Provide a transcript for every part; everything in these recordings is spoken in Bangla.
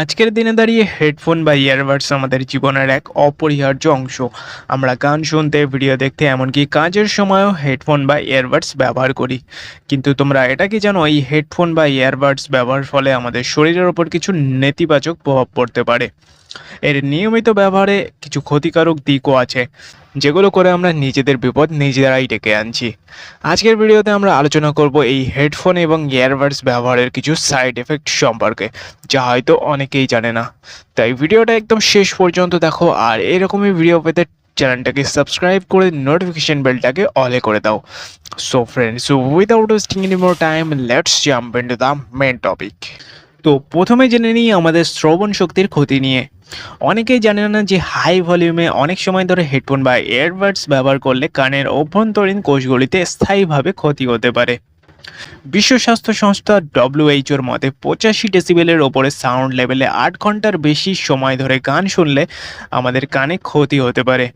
আজকের দিনে দাঁড়িয়ে হেডফোন বা ইয়ারবাডস আমাদের জীবনের এক অপরিহার্য অংশ। আমরা গান শুনতে ভিডিও দেখতে, এমনকি কাজের সময়ও হেডফোন বা ইয়ারবাডস ব্যবহার করি। কিন্তু তোমরা এটা কি জানো, এই হেডফোন বা ইয়ারবাডস ব্যবহার ফলে আমাদের শরীরের ওপর কিছু নেতিবাচক প্রভাব পড়তে পারে। এর নিয়মিত ব্যবহারে কিছু ক্ষতিকারক দিকও আছে, যেগুলো করে আমরা নিজেদের বিপদ নিজেরাই ডেকে আনছি। আজকের ভিডিওতে আমরা আলোচনা করব এই হেডফোন এবং ইয়ারবাডস ব্যবহারের কিছু সাইড এফেক্ট সম্পর্কে, যা হয়তো অনেকেই জানে না। তাই ভিডিওটা একদম শেষ পর্যন্ত দেখো, আর এরকমই ভিডিও পেতে চ্যানেলটাকে সাবস্ক্রাইব করে নোটিফিকেশন বেলটাকে অলে করে দাও। So friends without wasting any more time let's jump into the main topic তো প্রথমে জেনে নিই আমাদের শ্রবণ শক্তির ক্ষতি নিয়ে। অনেকেই জানে না যে হাই ভলিউমে অনেক সময় ধরে হেডফোন বা ইয়ারবাডস ব্যবহার করলে কানের অভ্যন্তরীণ কোষগুলিতে স্থায়ীভাবে ক্ষতি হতে পারে। বিশ্ব স্বাস্থ্য সংস্থা ডব্লিউএইচওর মতে পঁচাশি ডেসিবেলের ওপরে সাউন্ড লেভেলে আট ঘণ্টার বেশি সময় ধরে গান শুনলে আমাদের কানে ক্ষতি হতে পারে।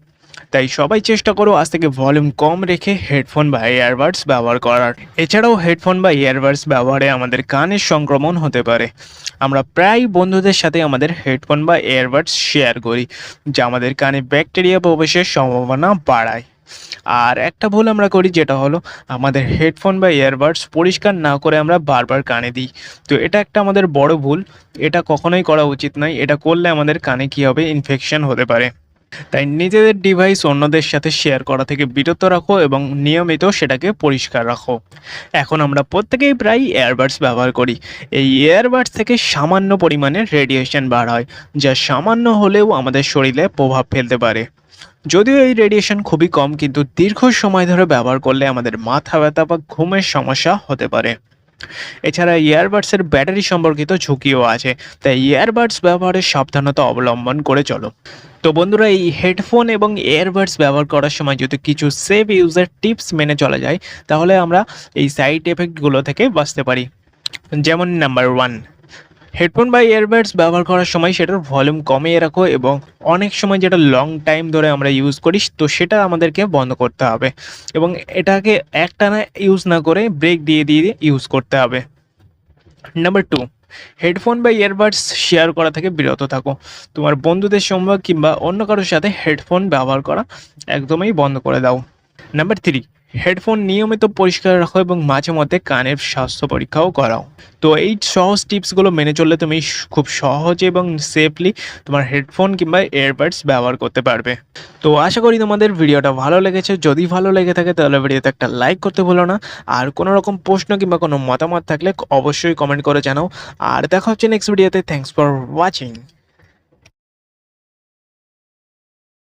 তাই সবাই চেষ্টা করো আজ থেকে ভলিউম কম রেখে হেডফোন বা ইয়ারবাডস ব্যবহার করার। এছাড়াও হেডফোন বা ইয়ারবাডস ব্যবহারে আমাদের কানের সংক্রমণ হতে পারে। আমরা প্রায় বন্ধুদের সাথে আমাদের হেডফোন বা ইয়ারবাডস শেয়ার করি, যা আমাদের কানে ব্যাকটেরিয়া প্রবেশের সম্ভাবনা বাড়ায়। আর একটা ভুল আমরা করি, যেটা হলো আমাদের হেডফোন বা ইয়ারবাডস পরিষ্কার না করে আমরা বারবার কানে দিই। তো এটা একটা আমাদের বড় ভুল। এটা কখনোই করা উচিত নয়। এটা করলে আমাদের কানে কী হবে? ইনফেকশন হতে পারে। তাই নিজেদের ডিভাইস অন্যদের সাথে শেয়ার করা থেকে বিরত রাখো এবং নিয়মিত সেটাকে পরিষ্কার রাখো। এখন আমরা প্রত্যেকেই প্রায় ইয়ারবাডস ব্যবহার করি। এই ইয়ারবাডস থেকে সামান্য পরিমাণে রেডিয়েশন বার হয়, যা সামান্য হলেও আমাদের শরীরে প্রভাব ফেলতে পারে। যদিও এই রেডিয়েশন খুবই কম, কিন্তু দীর্ঘ সময় ধরে ব্যবহার করলে আমাদের মাথা ব্যথা বা ঘুমের সমস্যা হতে পারে। এছাড়া ইয়ারবাডসের ব্যাটারি সম্পর্কিত ঝুঁকিও আছে, তাই ইয়ারবাডস ব্যবহারে সাবধানতা অবলম্বন করে চলো। তো বন্ধুরা, এই হেডফোন এবং এয়ারবাডস ব্যবহার করার সময় যদি কিছু সেফ ইউজার টিপস মেনে চলা যায়, তাহলে আমরা এই সাইড এফেক্টগুলো থেকে বাঁচতে পারি। যেমন নাম্বার ওয়ান হেডফোন বা ইয়ারবাডস ব্যবহার করার সময় সেটার ভলিউম কমিয়ে রাখো এবং অনেক সময় যেটা লং টাইম ধরে আমরা ইউজ করি, তো সেটা আমাদেরকে বন্ধ করতে হবে এবং এটাকে একটানা ইউজ না করে ব্রেক দিয়ে দিয়ে ইউজ করতে হবে। নাম্বার টু হেডফোন বা ইয়ারবাডস শেয়ার করা থেকে বিরত থাকো। তোমার বন্ধুদের সঙ্গে কিংবা অন্য কারোর সাথে হেডফোন ব্যবহার করা একদমই বন্ধ করে দাও। নাম্বার থ্রি হেডফোন নিয়মিত পরিষ্কার রাখো এবং মাঝে মধ্যে কানের স্বাস্থ্য পরীক্ষাও করাও। তো এই সহজ টিপসগুলো মেনে চললে তুমি খুব সহজে এবং সেফলি তোমার হেডফোন কিংবা ইয়ারবাডস ব্যবহার করতে পারবে। তো আশা করি তোমাদের ভিডিওটা ভালো লেগেছে। যদি ভালো লেগে থাকে তাহলে ভিডিওতে একটা লাইক করতে ভুলো না। আর কোনো রকম প্রশ্ন কিংবা কোনো মতামত থাকলে অবশ্যই কমেন্ট করে জানাও। আর দেখা হচ্ছে নেক্সট ভিডিওতে থ্যাংকস ফর ওয়াচিং